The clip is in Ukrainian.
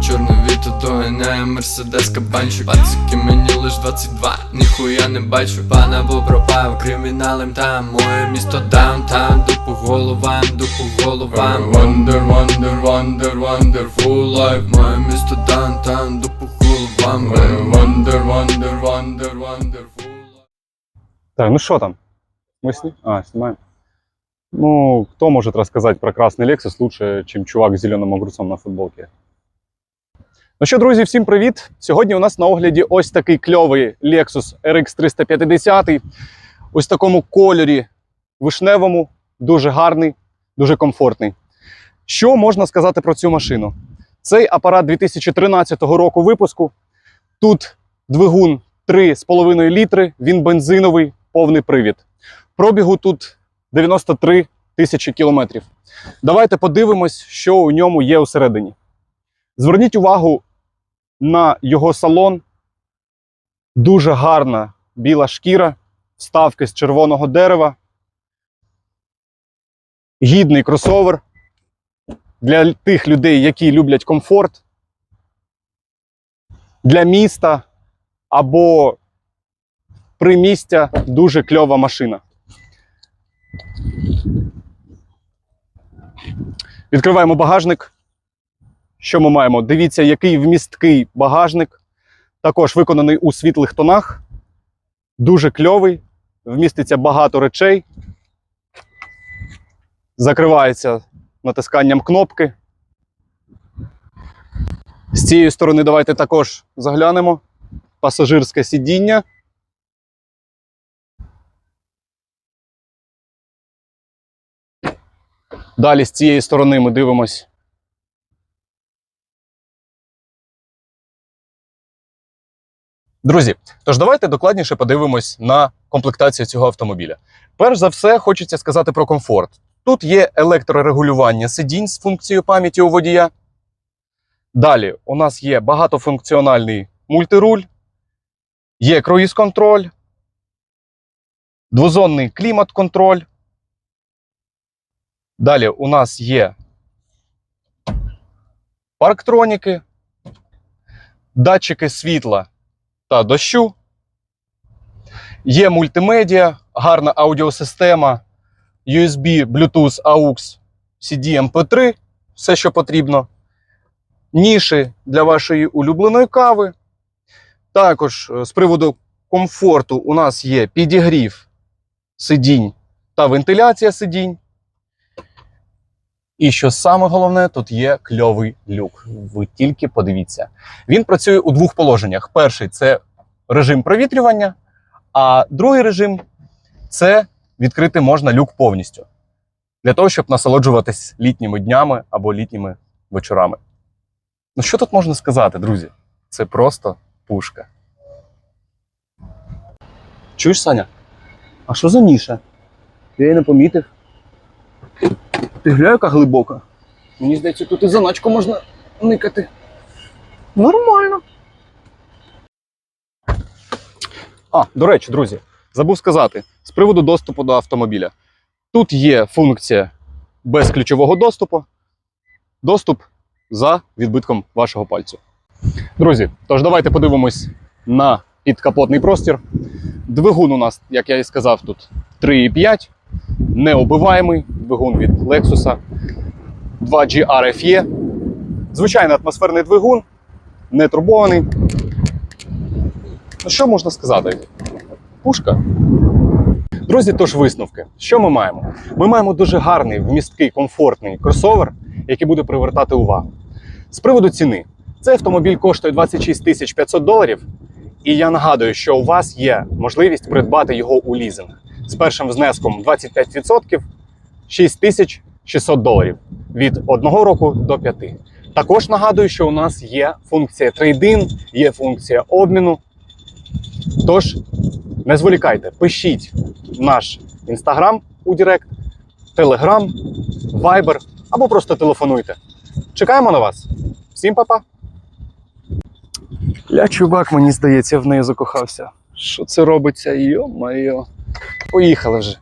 Чорне віто доганяє мерседес кабанчик. Пацики мені лиш 22, ніхуя не бачу. Пана бо пропав криміналем там Моє місто даунтаун, дупу головам, дупу головам. Wonder, wonder, wonder, wonderful life. Моє місто даунтаун, дупу головам. Wonder, wonder, wonder, wonderful life. Так, ну что там? Мы сни... А, снимаем. Ну, кто может рассказать про красный Lexus лучше, чем чувак з зеленим огурцом на футболці? Ну що, друзі, всім привіт! Сьогодні у нас на огляді ось такий кльовий Lexus RX 350. Ось в такому кольорі вишневому, дуже гарний, дуже комфортний. Що можна сказати про цю машину? Цей апарат 2013 року випуску. Тут двигун 3,5 літри, він бензиновий, повний привід. Пробігу тут 93 тисячі кілометрів. Давайте подивимось, що у ньому є усередині. Зверніть увагу на його салон. Дуже гарна біла шкіра, вставки з червоного дерева. Гідний кросовер для тих людей, які люблять комфорт. Для міста або примістя дуже кльова машина. Відкриваємо багажник. Що ми маємо? Дивіться, який вмісткий багажник. Також виконаний у світлих тонах. Дуже кльовий. Вміститься багато речей. Закривається натисканням кнопки. З цієї сторони давайте також заглянемо. Пасажирське сидіння. Далі з цієї сторони ми дивимось. Друзі, тож давайте докладніше подивимось на комплектацію цього автомобіля. Перш за все, хочеться сказати про комфорт. Тут є електрорегулювання сидінь з функцією пам'яті у водія. Далі у нас є багатофункціональний мультируль, є круїз-контроль, двозонний клімат-контроль. Далі у нас є парктроніки, датчики світла та дощу. Є мультимедіа, гарна аудіосистема, USB, Bluetooth, AUX, CD, MP3, все, що потрібно. Ніші для вашої улюбленої кави. Також е, з приводу комфорту у нас є підігрів сидінь та вентиляція сидінь. І що саме головне, тут є кльовий люк. Ви тільки подивіться. Він працює у двох положеннях. Перший це режим провітрювання, а другий режим це відкрити можна люк повністю. Для того, щоб насолоджуватись літніми днями або літніми вечорами. Ну що тут можна сказати, друзі? Це просто пушка. Чуєш, Саня? А що за ніша? Я її не помітив. Ти гля, яка глибока. Мені здається, тут і заначку можна никати. Нормально. А, до речі, друзі, забув сказати з приводу доступу до автомобіля. Тут є функція без ключового доступу. Доступ за відбитком вашого пальцю. Друзі, тож давайте подивимось на підкапотний простір. Двигун у нас, як я і сказав, тут 3,5 необиваємий двигун від Lexus 2G RFE. Звичайний атмосферний двигун, не турбований. Ну, що можна сказати? Пушка. Друзі, тож висновки. Що ми маємо? Ми маємо дуже гарний, вмісткий, комфортний кросовер, який буде привертати увагу. З приводу ціни, цей автомобіль коштує 26 тисяч 500 доларів. І я нагадую, що у вас є можливість придбати його у лізинг з першим внеском 25% 6600 доларів від одного року до п'яти. Також нагадую, що у нас є функція трейдин, є функція обміну. Тож не зволікайте, пишіть в наш інстаграм у Директ, Телеграм, Вайбер або просто телефонуйте. Чекаємо на вас. Всім па-па! Ля чувак, мені здається, в неї закохався. Що це робиться? Йо-майо. Поїхали вже.